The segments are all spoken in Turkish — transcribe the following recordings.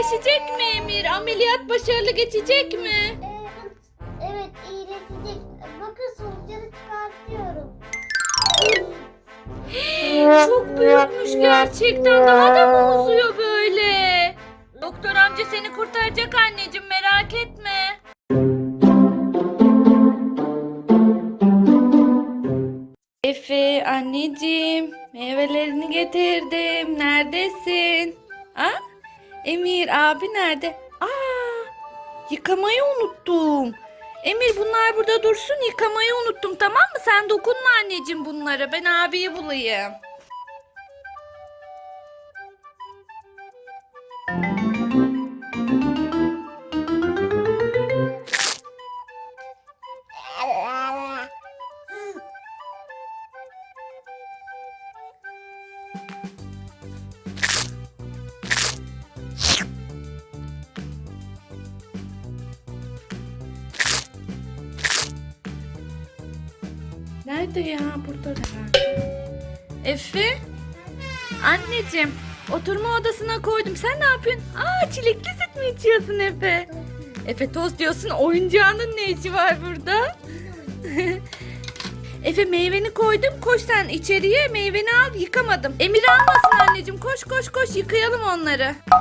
iyileşecek mi Emir? Ameliyat başarılı geçecek mi? Ee, evet iyileşecek. Bakın sonuçları çıkartıyorum. Çok büyükmüş gerçekten. Daha da mı uzuyor böyle? Doktor amca seni kurtaracak anneciğim merak etme. Efe anneciğim meyvelerini getirdim. Neredesin? Ha? Emir abi nerede? Aa, yıkamayı unuttum. Emir bunlar burada dursun yıkamayı unuttum tamam mı? Sen dokunma anneciğim bunlara. Ben abiyi bulayım. Nerede ya? Burada da. Efe? Anneciğim, oturma odasına koydum. Sen ne yapıyorsun? Aa, çilekli süt mü içiyorsun Efe? Efe toz diyorsun. Oyuncağının ne işi var burada? Efe meyveni koydum. Koş sen içeriye meyveni al. Yıkamadım. Emir almasın anneciğim. Koş koş koş yıkayalım onları. Aa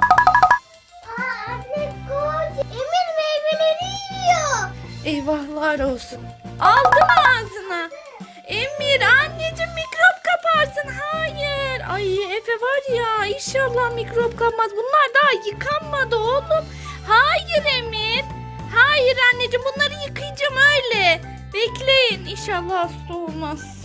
anne koş. Emir meyveleri yiyor. Eyvahlar olsun. Aldım ağzına. Emir anneciğim mikrop kaparsın. Hayır. Ay Efe var ya inşallah mikrop kapmaz. Bunlar daha yıkanmadı oğlum. Hayır Emir. Hayır anneciğim bunları yıkayacağım öyle. Bekleyin inşallah hasta olmaz.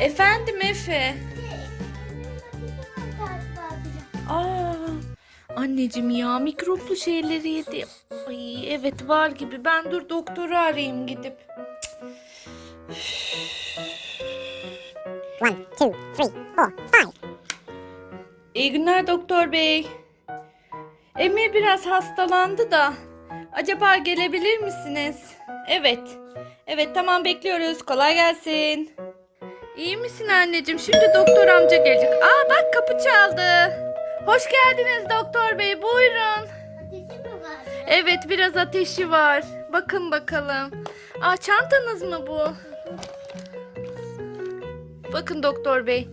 Efendim Efe. Aa, anneciğim ya mikroplu şeyleri yedim. Ay evet var gibi. Ben dur doktoru arayayım gidip. One, two, three, four, five. İyi günler doktor bey. Emir biraz hastalandı da. Acaba gelebilir misiniz? Evet. Evet tamam bekliyoruz. Kolay gelsin. İyi misin anneciğim? Şimdi doktor amca gelecek. Aa bak kapı çaldı. Hoş geldiniz doktor bey. Buyurun. Ateşi mi var? Evet biraz ateşi var. Bakın bakalım. Aa çantanız mı bu? Bakın doktor bey.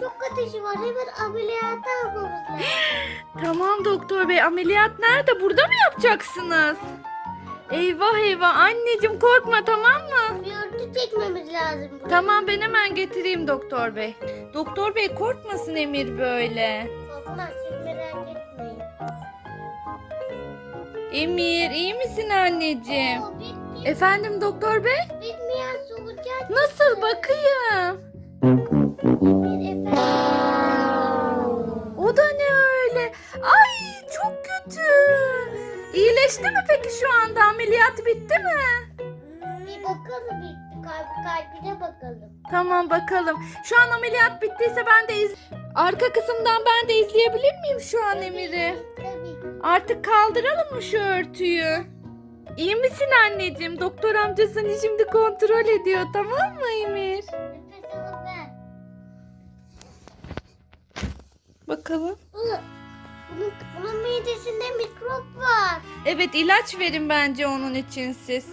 Çok ateşi var. Hemen ameliyata almamız lazım. Tamam doktor bey ameliyat nerede? Burada mı yapacaksınız? Eyvah eyvah anneciğim korkma tamam mı? Bir örtü çekmemiz lazım. buraya. Tamam ben hemen getireyim doktor bey. Doktor bey korkmasın Emir böyle. Korkmaz siz merak etmeyin. Emir iyi misin anneciğim? Oo, bitmiyor. Efendim doktor bey? Bitmeyen solucan. Nasıl bakayım? İyileşti mi peki şu anda? Ameliyat bitti mi? Bir bakalım bir kalp, kalbine bakalım. Tamam bakalım. Şu an ameliyat bittiyse ben de iz... Arka kısımdan ben de izleyebilir miyim şu an Emir'i? Tabii. Artık kaldıralım mı şu örtüyü? İyi misin anneciğim? Doktor amca seni şimdi kontrol ediyor tamam mı Emir? Nefes ver. Bakalım. Iı, Bunun, midesinde mikrop var. Evet ilaç verin bence onun için siz.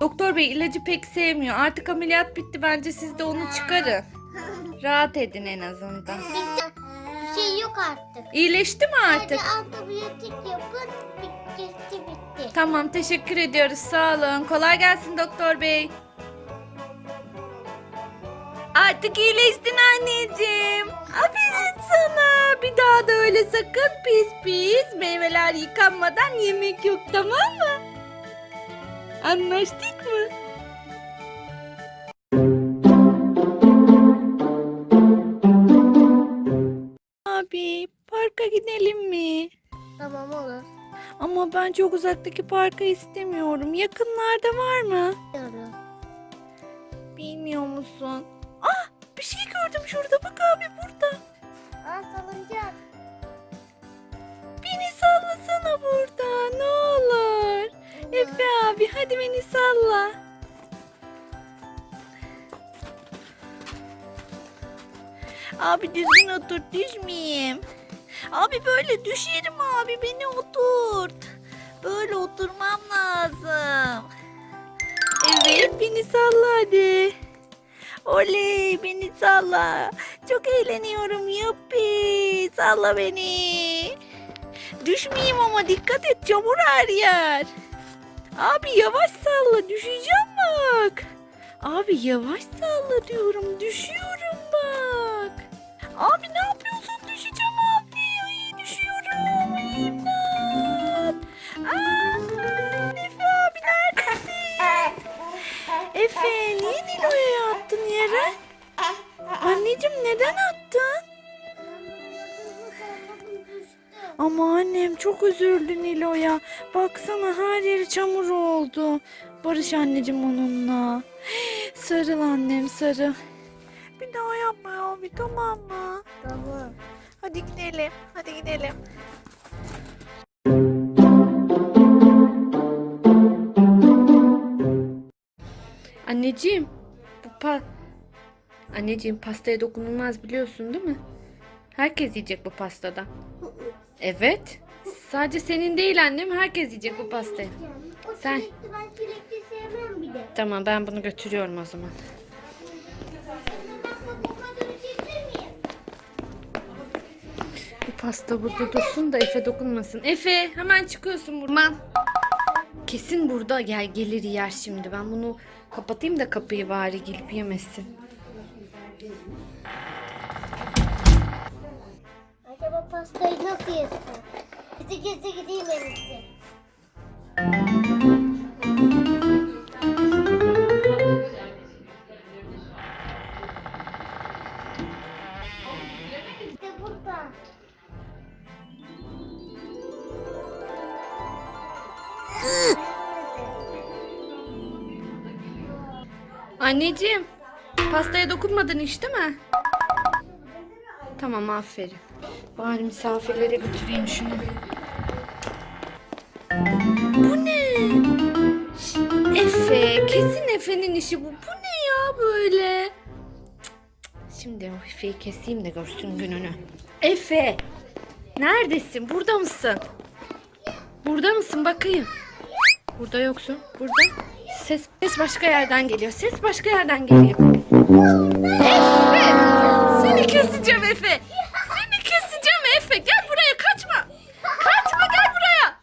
Doktor bey ilacı pek sevmiyor. Artık ameliyat bitti bence siz de onu çıkarın. Rahat edin en azından. Bitti. Bir şey yok artık. İyileşti mi Hadi artık? antibiyotik yapın. Bitti, bitti. Tamam teşekkür ediyoruz sağ olun. Kolay gelsin doktor bey. Artık iyileştin anneciğim. Aferin sana. Bir daha da öyle sakın pis pis meyveler yıkanmadan yemek yok tamam mı? Anlaştık mı? Abi parka gidelim mi? Tamam olur. Ama ben çok uzaktaki parka istemiyorum. Yakınlarda var mı? Diyorum. Bilmiyor musun? Gördüm şurada bak abi burada. Aa salıncak. Beni sallasana burada ne olur. Efe abi hadi beni salla. Abi düzgün otur düşmeyeyim. Abi böyle düşerim abi beni oturt. Böyle oturmam lazım. Evet beni salla hadi. Oley beni salla. Çok eğleniyorum yuppi. Salla beni. Düşmeyeyim ama dikkat et çamur her yer. Abi yavaş salla düşeceğim bak. Abi yavaş salla diyorum düşüyorum bak. Abi ne yapıyorsun düşeceğim abi. Ay düşüyorum. İmdat. Aa, Efe abi neredesin? Efe niye Nilo'ya yere? Anneciğim neden attın? Ama annem çok üzüldü Nilo'ya. Baksana her yeri çamur oldu. Barış anneciğim onunla. Sarıl annem sarıl. Bir daha yapma abi tamam mı? Tamam. Hadi gidelim. Hadi gidelim. Anneciğim, bu pa Anneciğim pastaya dokunulmaz biliyorsun değil mi? Herkes yiyecek bu pastadan. Evet. Sadece senin değil annem, herkes yiyecek bu pastayı. Sen- çilekli ben çilekli sevmem bir. Tamam ben bunu götürüyorum o zaman. Bu pasta burada dursun da Efe dokunmasın. Efe hemen çıkıyorsun buradan. Kesin burada gel gelir yer şimdi. Ben bunu kapatayım da kapıyı bari gelip yemesin. Acaba pastayı nasıl yesin? Gidi gidi gideyim en iyisi. İşte burada. Anneciğim pastaya dokunmadın hiç değil mi? Tamam aferin. Bari misafirlere götüreyim şunu. Bu ne? Şş, Efe kesin Efe'nin işi bu. Bu ne ya böyle? Şimdi o Efe'yi keseyim de görsün gününü. Efe neredesin? Burada mısın? Burada mısın bakayım? Burada yoksun. Burada. Ses, ses başka yerden geliyor. Ses başka yerden geliyor. Efe! Seni keseceğim Efe. Seni keseceğim Efe. Gel buraya kaçma. Kaçma gel buraya.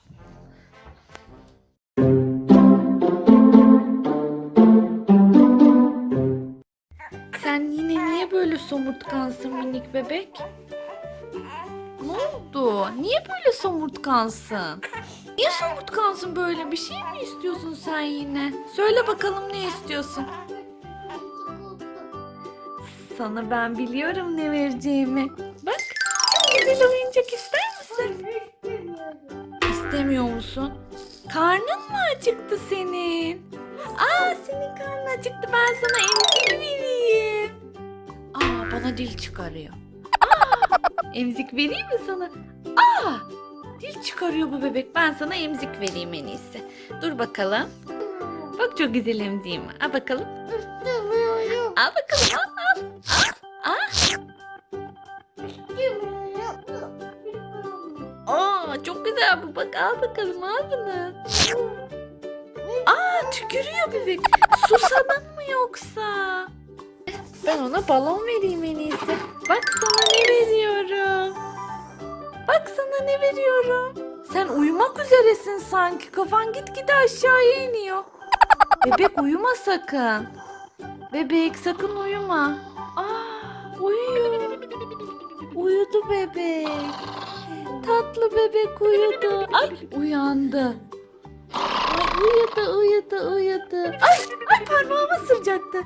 Sen yine niye böyle somurtkansın minik bebek? Ne oldu? Niye böyle somurtkansın? Niye somurtkansın böyle? Bir şey mi istiyorsun sen yine? Söyle bakalım ne istiyorsun? Sana ben biliyorum ne vereceğimi. Bak, güzel oyuncak ister misin? İstemiyor musun? Karnın mı acıktı senin? Aa, senin karnın acıktı. Ben sana emzik vereyim. Aa, bana dil çıkarıyor. Aa, emzik vereyim mi sana? Aa, dil çıkarıyor bu bebek. Ben sana emzik vereyim en iyisi. Dur bakalım. Bak çok güzel emziğim. Al bakalım. Al bakalım. Al, al. Al. İstemiyorum. Aa çok güzel bu. Bak al bakalım al bunu. Aa tükürüyor bebek. Susadın mı yoksa? Ben ona balon vereyim en iyisi. Bak sana ne veriyorum. Bak sana ne veriyorum. Sen uyumak üzeresin sanki. Kafan gitgide aşağıya iniyor. Bebek uyuma sakın. Bebek sakın uyuma. Aa uyuyor. Uyudu bebek. Tatlı bebek uyudu. Ay uyandı. Ay uyudu uyudu uyudu. Ay ay parmağımı ısıracaktı.